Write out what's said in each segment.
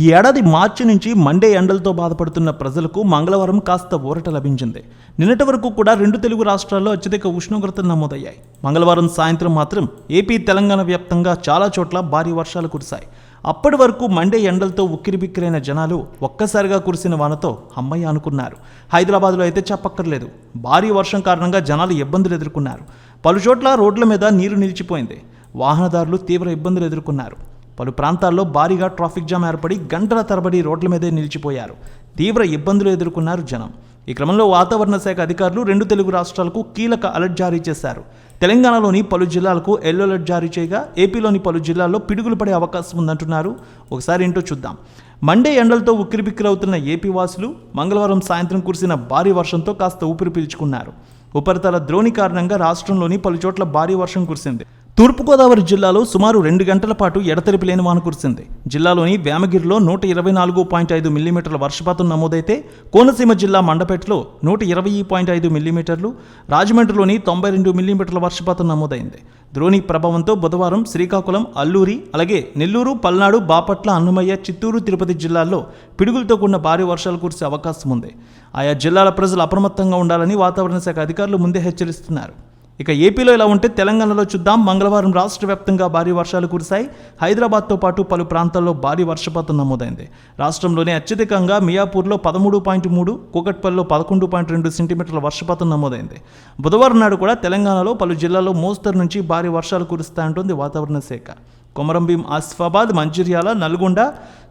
ఈ ఏడాది మార్చి నుంచి మండే ఎండలతో బాధపడుతున్న ప్రజలకు మంగళవారం కాస్త ఊరట లభించింది. నిన్నటి వరకు కూడా రెండు తెలుగు రాష్ట్రాల్లో అత్యధిక ఉష్ణోగ్రతలు నమోదయ్యాయి. మంగళవారం సాయంత్రం మాత్రం ఏపీ తెలంగాణ వ్యాప్తంగా చాలా చోట్ల భారీ వర్షాలు కురిశాయి. అప్పటి వరకు మండే ఎండలతో ఉక్కిరిబిక్కిరైన జనాలు ఒక్కసారిగా కురిసిన వానతో అమ్మయ్య అనుకున్నారు. హైదరాబాద్లో అయితే చెప్పక్కర్లేదు. భారీ వర్షం కారణంగా జనాలు ఇబ్బందులు ఎదుర్కొన్నారు. పలుచోట్ల రోడ్ల మీద నీరు నిలిచిపోయింది. వాహనదారులు తీవ్ర ఇబ్బందులు ఎదుర్కొన్నారు. పలు ప్రాంతాల్లో భారీగా ట్రాఫిక్ జామ్ ఏర్పడి గంటల తరబడి రోడ్ల మీదే నిలిచిపోయారు. తీవ్ర ఇబ్బందులు ఎదుర్కొన్నారు జనం. ఈ క్రమంలో వాతావరణ శాఖ అధికారులు రెండు తెలుగు రాష్ట్రాలకు కీలక అలర్ట్ జారీ చేశారు. తెలంగాణలోని పలు జిల్లాలకు ఎల్లో అలర్ట్ జారీ చేయగా ఏపీలోని పలు జిల్లాల్లో పిడుగులు పడే అవకాశం ఉందంటున్నారు. ఒకసారి ఏంటో చూద్దాం. మండే ఎండలతో ఉక్కిరిబిక్కిరవుతున్న ఏపీ వాసులు మంగళవారం సాయంత్రం కురిసిన భారీ వర్షంతో కాస్త ఊపిరి పీల్చుకున్నారు. ఉపరితల ద్రోణి కారణంగా రాష్ట్రంలోని పలు చోట్ల భారీ వర్షం కురిసింది. తూర్పుగోదావరి జిల్లాలో సుమారు రెండు గంటల పాటు ఎడతెరిపి లేని వాన కురిసింది. జిల్లాలోని వేమగిరిలో నూట ఇరవై నాలుగు పాయింట్ ఐదు మిల్లీమీటర్ల వర్షపాతం నమోదైతే కోనసీమ జిల్లా మండపేటలో నూట ఇరవై పాయింట్ ఐదు మిల్లీమీటర్లు రాజమండ్రిలోని తొంభై రెండు మిల్లీమీటర్ల వర్షపాతం నమోదైంది. ద్రోణి ప్రభావంతో బుధవారం శ్రీకాకుళం అల్లూరి అలాగే నెల్లూరు పల్నాడు బాపట్ల అన్నమయ్య చిత్తూరు తిరుపతి జిల్లాల్లో పిడుగులతో కూడిన భారీ వర్షాలు కురిసే అవకాశం ఉంది ఆయా జిల్లాల ప్రజలు అప్రమత్తంగా ఉండాలని వాతావరణ శాఖ అధికారులు ముందే హెచ్చరిస్తున్నారు. ఇక ఏపీలో ఇలా ఉంటే తెలంగాణలో చూద్దాం. మంగళవారం రాష్ట్ర వ్యాప్తంగా భారీ వర్షాలు కురిశాయి. హైదరాబాద్తో పాటు పలు ప్రాంతాల్లో భారీ వర్షపాతం నమోదైంది. రాష్ట్రంలోనే అత్యధికంగా మియాపూర్లో పదమూడు పాయింట్ మూడు కూకట్పల్లిలో పదకొండు పాయింట్ రెండు సెంటీమీటర్ల వర్షపాతం నమోదైంది. బుధవారం నాడు కూడా తెలంగాణలో పలు జిల్లాల్లో మోస్తరు నుంచి భారీ వర్షాలు కురుస్తాయంటోంది వాతావరణ శాఖ. కొమరంభీం ఆసిఫాబాద్ మంచిర్యాల నల్గొండ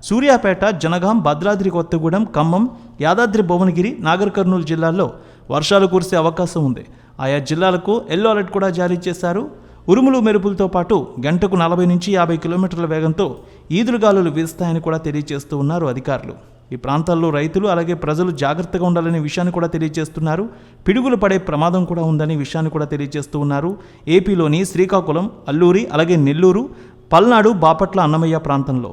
సూర్యాపేట జనగాం భద్రాద్రి కొత్తగూడెం ఖమ్మం యాదాద్రి భువనగిరి నాగర్ కర్నూలు జిల్లాల్లో వర్షాలు కురిసే అవకాశం ఉంది. ఆయా జిల్లాలకు ఎల్లో అలర్ట్ కూడా జారీ చేశారు. ఉరుములు మెరుపులతో పాటు గంటకు నలభై నుంచి యాభై కిలోమీటర్ల వేగంతో ఈదురుగాలులు వీస్తాయని కూడా తెలియజేస్తూ ఉన్నారు అధికారులు. ఈ ప్రాంతాల్లో రైతులు అలాగే ప్రజలు జాగ్రత్తగా ఉండాలనే విషయాన్ని కూడా తెలియజేస్తున్నారు. పిడుగులు పడే ప్రమాదం కూడా ఉందని విషయాన్ని కూడా తెలియజేస్తూ ఉన్నారు. ఏపీలోని శ్రీకాకుళం అల్లూరి అలాగే నెల్లూరు పల్నాడు బాపట్ల అన్నమయ్య ప్రాంతంలో.